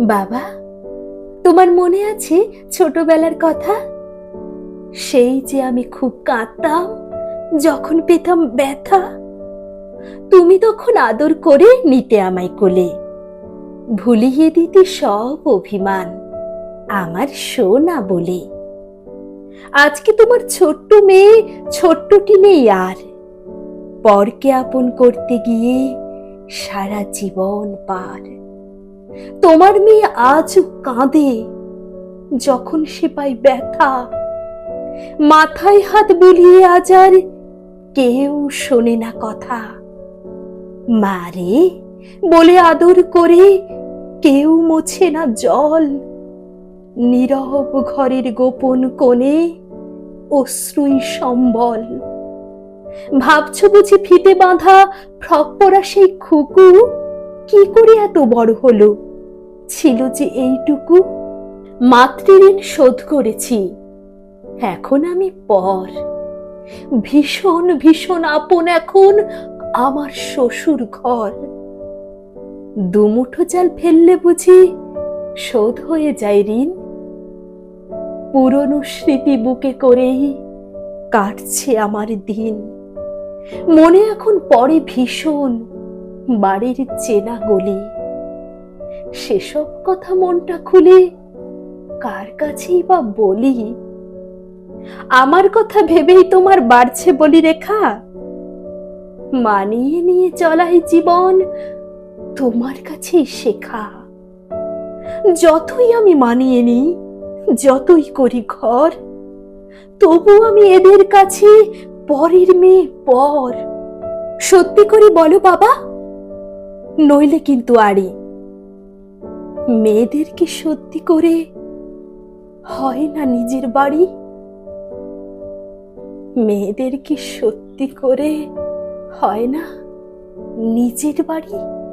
বাবা, তোমার মনে আছে ছোটবেলার কথা? সেই যে আমি খুব কাঁদতাম, যখন পেতাম ব্যথা। তুমি তখন আদর করে নিতে আমায় কোলে। ভুলিয়ে দিতে সব অভিমান, আমার সোনা বলে। আজকে তোমার ছোট্ট মেয়ে, ছোট্টটি নেই আর। পরকে আপন করতে গিয়ে সারা জীবন পার। তোমার মেয়ে আজ কাঁদে। যখন সে পায় ব্যথা, মাথায় হাত বুলিয়ে আজ আর কেউ শোনে না কথা। মারে বলে আদর করে কেউ মোছে না জল। নীরব ঘরের গোপন কোণে অশ্রুই সম্বল। ভাবছ বুঝি ফিতে বাঁধা ফ্রক পরা সেই খুকু? কি করে এত বড় হলো? ছিল যে এইটুকু। মাতৃঋণ শোধ করেছি। এখন আমি পর। ভীষণ ভীষণ আপন এখন আমার শ্বশুর ঘর। দুমুঠো চাল ফেললে বুঝি শোধ হয়ে যায় ঋণ। পুরনো স্মৃতি বুকে করেই কাটছে আমার দিন। মনে এখন পড়ে ভীষণ। বাড়ির চেনা গলি। সেসব কথা মনটা খুলে কার কাছেই বা বলি? আমার কথা ভেবেই তোমার বাড়ছে বলি রেখা। মানিয়ে নিয়ে চলাই জীবন তোমার কাছেই শেখা। যতই আমি মানিয়ে নিই, যতই করি ঘর, তবু আমি এদের কাছে পরের মেয়ে পর। সত্যি করে বলো বাবা। নইলে কিন্তু আরে মেয়েদের কি সত্যি করে হয় না নিজের বাড়ি? মেয়েদের কি সত্যি করে হয় না নিজের বাড়ি?